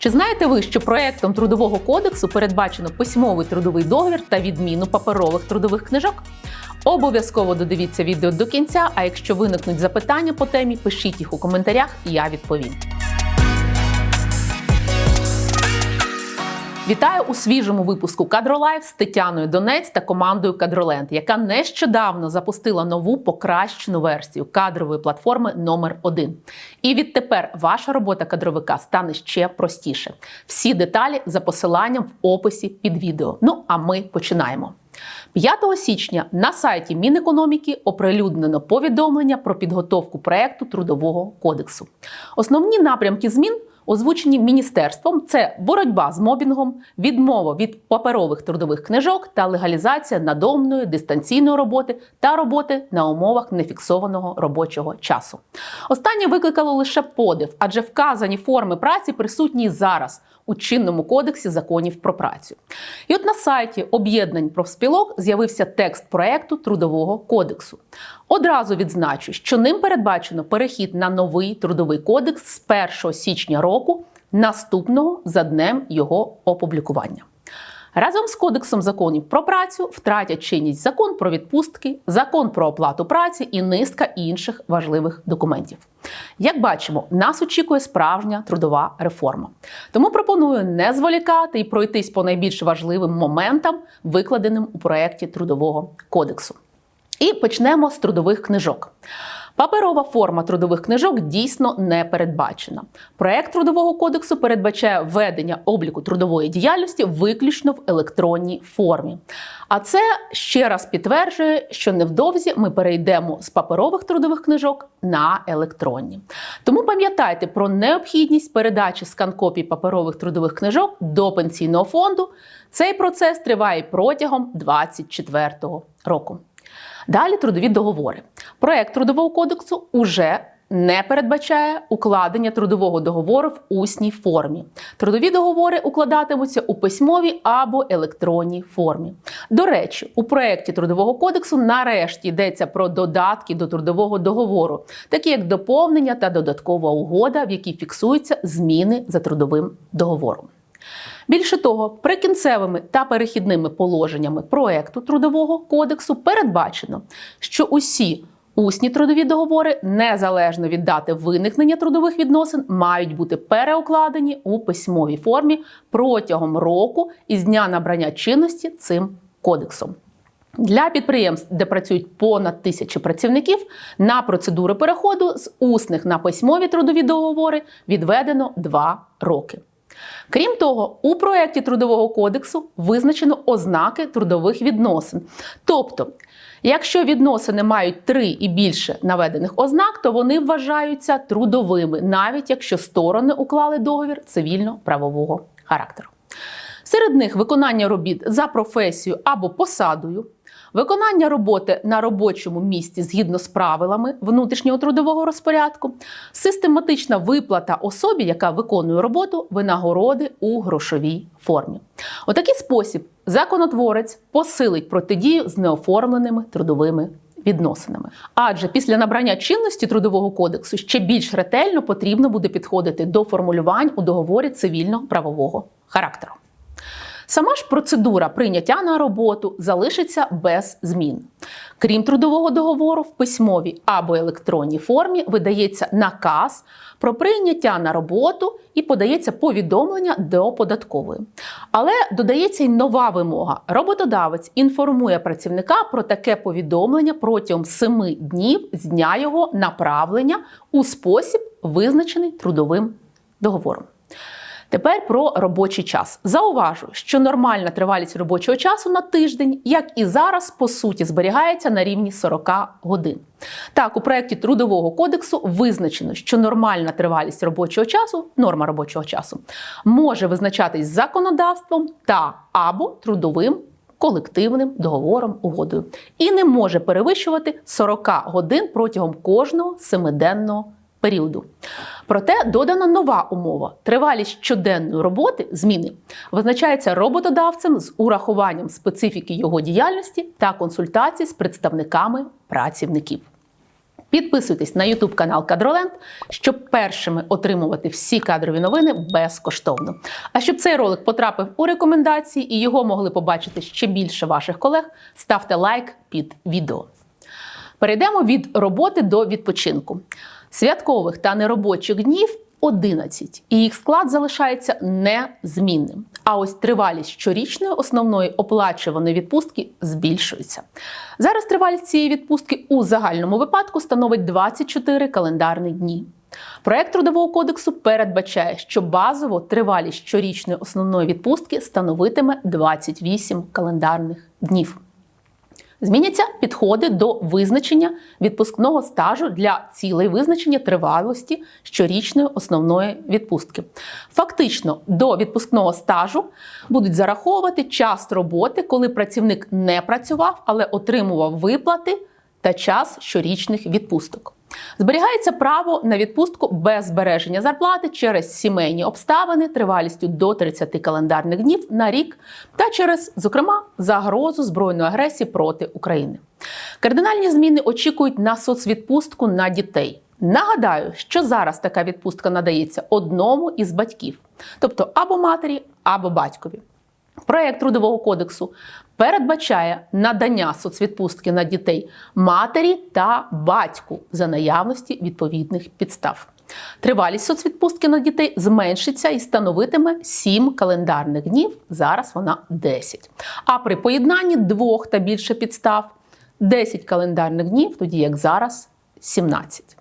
Чи знаєте ви, що проектом трудового кодексу передбачено письмовий трудовий договір та відміну паперових трудових книжок? Обов'язково додивіться відео до кінця. А якщо виникнуть запитання по темі, пишіть їх у коментарях, і я відповім. Вітаю у свіжому випуску Кадролайф з Тетяною Донець та командою Кадроленд, яка нещодавно запустила нову покращену версію кадрової платформи номер 1 І відтепер ваша робота кадровика стане ще простіше. Всі деталі за посиланням в описі під відео. Ну а ми починаємо. 5 січня на сайті Мінекономіки оприлюднено повідомлення про підготовку проекту трудового кодексу. Основні напрямки змін озвучені міністерством це боротьба з мобінгом, відмова від паперових трудових книжок та легалізація надомної дистанційної роботи та роботи на умовах нефіксованого робочого часу. Останнє викликало лише подив, адже вказані форми праці присутні зараз у чинному кодексі законів про працю. І от на сайті об'єднань профспілок з'явився текст проекту трудового кодексу. Одразу відзначу, що ним передбачено перехід на новий трудовий кодекс з 1 січня року, наступного за днем його опублікування. Разом з Кодексом законів про працю втратять чинність закон про відпустки, закон про оплату праці і низка інших важливих документів. Як бачимо, нас очікує справжня трудова реформа. Тому пропоную не зволікати і пройтись по найбільш важливим моментам, викладеним у проєкті Трудового кодексу. І почнемо з трудових книжок. Паперова форма трудових книжок дійсно не передбачена. Проект трудового кодексу передбачає введення обліку трудової діяльності виключно в електронній формі. А це ще раз підтверджує, що невдовзі ми перейдемо з паперових трудових книжок на електронні. Тому пам'ятайте про необхідність передачі сканкопій паперових трудових книжок до пенсійного фонду. Цей процес триває протягом 2024 року. Далі трудові договори. Проект трудового кодексу уже не передбачає укладення трудового договору в усній формі. Трудові договори укладатимуться у письмовій або електронній формі. До речі, у проєкті трудового кодексу нарешті йдеться про додатки до трудового договору, такі як доповнення та додаткова угода, в якій фіксуються зміни за трудовим договором. Більше того, прикінцевими та перехідними положеннями проекту трудового кодексу передбачено, що усі усні трудові договори, незалежно від дати виникнення трудових відносин, мають бути переукладені у письмовій формі протягом року із дня набрання чинності цим кодексом. Для підприємств, де працюють понад тисячі працівників, на процедуру переходу з усних на письмові трудові договори відведено 2 роки. Крім того, у проєкті трудового кодексу визначено ознаки трудових відносин. Тобто, якщо відносини мають три і більше наведених ознак, то вони вважаються трудовими, навіть якщо сторони уклали договір цивільно-правового характеру. Серед них виконання робіт за професією або посадою, виконання роботи на робочому місці згідно з правилами внутрішнього трудового розпорядку, систематична виплата особі, яка виконує роботу, винагороди у грошовій формі. У такий спосіб законотворець посилить протидію з неоформленими трудовими. Відносинами, адже після набрання чинності трудового кодексу ще більш ретельно потрібно буде підходити до формулювань у договорі цивільно-правового характеру. Сама ж процедура прийняття на роботу залишиться без змін. Крім трудового договору, в письмовій або електронній формі видається наказ про прийняття на роботу і подається повідомлення до податкової. Але додається й нова вимога. Роботодавець інформує працівника про таке повідомлення протягом 7 днів з дня його направлення у спосіб, визначений трудовим договором. Тепер про робочий час. Зауважу, що нормальна тривалість робочого часу на тиждень, як і зараз, по суті, зберігається на рівні 40 годин. Так, у проєкті трудового кодексу визначено, що нормальна тривалість робочого часу, норма робочого часу, може визначатись законодавством та або трудовим. Колективним договором угодою і не може перевищувати 40 годин протягом кожного семиденного періоду. Проте додана нова умова: тривалість щоденної роботи зміни визначається роботодавцем з урахуванням специфіки його діяльності та консультацій з представниками працівників. Підписуйтесь на YouTube канал Кадроленд, щоб першими отримувати всі кадрові новини безкоштовно. А щоб цей ролик потрапив у рекомендації і його могли побачити ще більше ваших колег, ставте лайк під відео. Перейдемо від роботи до відпочинку. Святкових та неробочих днів 11, і їх склад залишається незмінним. А ось тривалість щорічної основної оплачуваної відпустки збільшується. Зараз тривалість цієї відпустки у загальному випадку становить 24 календарні дні. Проект трудового кодексу передбачає, що базово тривалість щорічної основної відпустки становитиме 28 календарних днів. Зміняться підходи до визначення відпускного стажу для цілей визначення тривалості щорічної основної відпустки. Фактично, до відпускного стажу будуть зараховувати час роботи, коли працівник не працював, але отримував виплати та час щорічних відпусток. Зберігається право на відпустку без збереження зарплати через сімейні обставини тривалістю до 30 календарних днів на рік та через, зокрема, загрозу збройної агресії проти України. Кардинальні зміни очікують на соцвідпустку на дітей. Нагадаю, що зараз така відпустка надається одному із батьків, тобто або матері, або батькові. Проект трудового кодексу передбачає надання соцвідпустки на дітей матері та батьку за наявності відповідних підстав. Тривалість соцвідпустки на дітей зменшиться і становитиме 7 календарних днів. Зараз вона 10. А при поєднанні двох та більше підстав 10 календарних днів, тоді як зараз 17.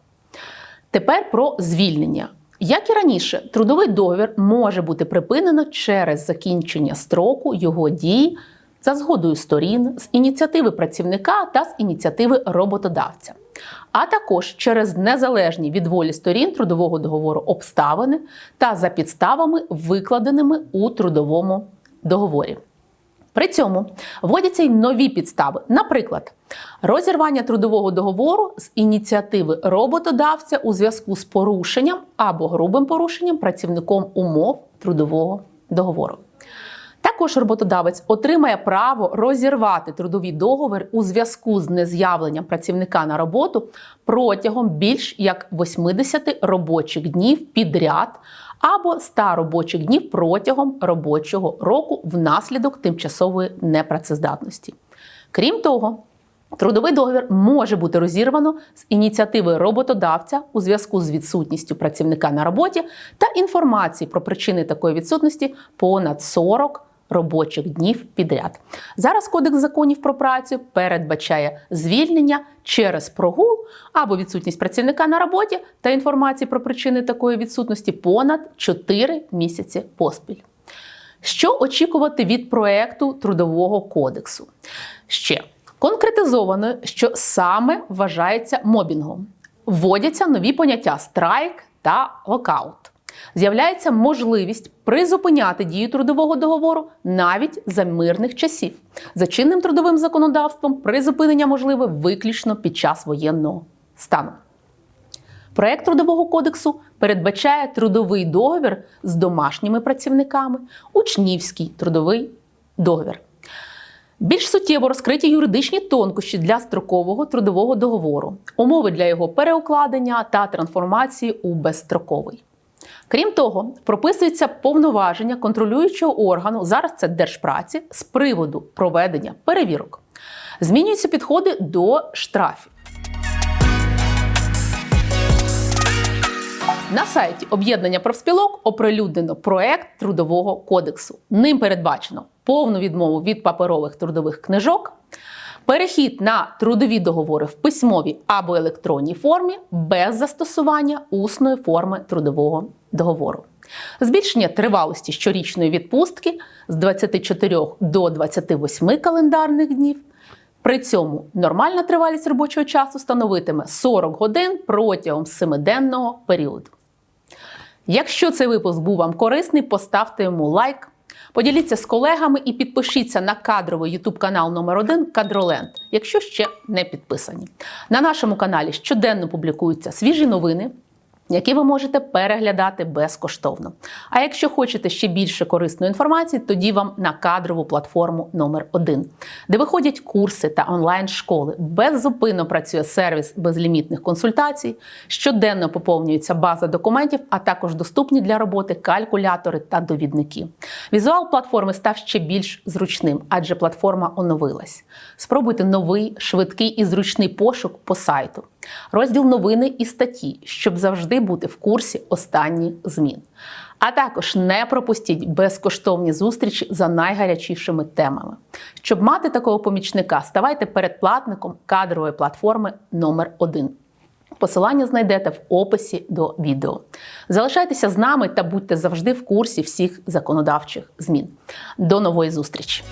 Тепер про звільнення. Як і раніше, трудовий договір може бути припинено через закінчення строку його дії за згодою сторін, з ініціативи працівника та з ініціативи роботодавця, а також через незалежні від волі сторін трудового договору обставини та за підставами, викладеними у трудовому договорі. При цьому вводяться й нові підстави, наприклад, розірвання трудового договору з ініціативи роботодавця у зв'язку з порушенням або грубим порушенням працівником умов трудового договору. Також роботодавець отримає право розірвати трудовий договір у зв'язку з нез'явленням працівника на роботу протягом більш як 80 робочих днів підряд або 100 робочих днів протягом робочого року внаслідок тимчасової непрацездатності. Крім того, Трудовий договір може бути розірвано з ініціативи роботодавця у зв'язку з відсутністю працівника на роботі та інформації про причини такої відсутності понад 40 робочих днів підряд. Зараз Кодекс законів про працю передбачає звільнення через прогул або відсутність працівника на роботі та інформації про причини такої відсутності понад 4 місяці поспіль. Що очікувати від проекту Трудового кодексу? Ще конкретизовано, що саме вважається мобінгом. Вводяться нові поняття страйк та локаут з'являється можливість призупиняти дію трудового договору навіть за мирних часів. За чинним трудовим законодавством призупинення можливе виключно під час воєнного стану. Проект трудового кодексу передбачає трудовий договір з домашніми працівниками, учнівський трудовий договір. Більш суттєво розкриті юридичні тонкощі для строкового трудового договору, умови для його переукладення та трансформації у безстроковий. Крім того, прописується повноваження контролюючого органу, зараз це держпраці, з приводу проведення перевірок. Змінюються підходи до штрафів. На сайті об'єднання профспілок оприлюднено проект трудового кодексу. Ним передбачено повну відмову від паперових трудових книжок, Перехід на трудові договори в письмовій або електронній формі без застосування усної форми трудового договору. Збільшення тривалості щорічної відпустки з 24 до 28 календарних днів. При цьому нормальна тривалість робочого часу становитиме 40 годин протягом 7-денного періоду. Якщо цей випуск був вам корисний, поставте йому лайк. Поділіться з колегами і підпишіться на кадровий YouTube канал номер 1 Кадроленд, якщо ще не підписані. На нашому каналі щоденно публікуються свіжі новини, які ви можете переглядати безкоштовно. А якщо хочете ще більше корисної інформації, тоді вам на кадрову платформу номер 1 де виходять курси та онлайн-школи. Беззупинно працює сервіс безлімітних консультацій, щоденно поповнюється база документів, а також доступні для роботи калькулятори та довідники. Візуал платформи став ще більш зручним, адже платформа оновилась. Спробуйте новий, швидкий і зручний пошук по сайту. Розділ новини і статті, щоб завжди бути в курсі останніх змін. А також не пропустіть безкоштовні зустрічі за найгарячішими темами. Щоб мати такого помічника, ставайте передплатником кадрової платформи номер 1 Посилання знайдете в описі до відео. Залишайтеся з нами та будьте завжди в курсі всіх законодавчих змін. До нової зустрічі!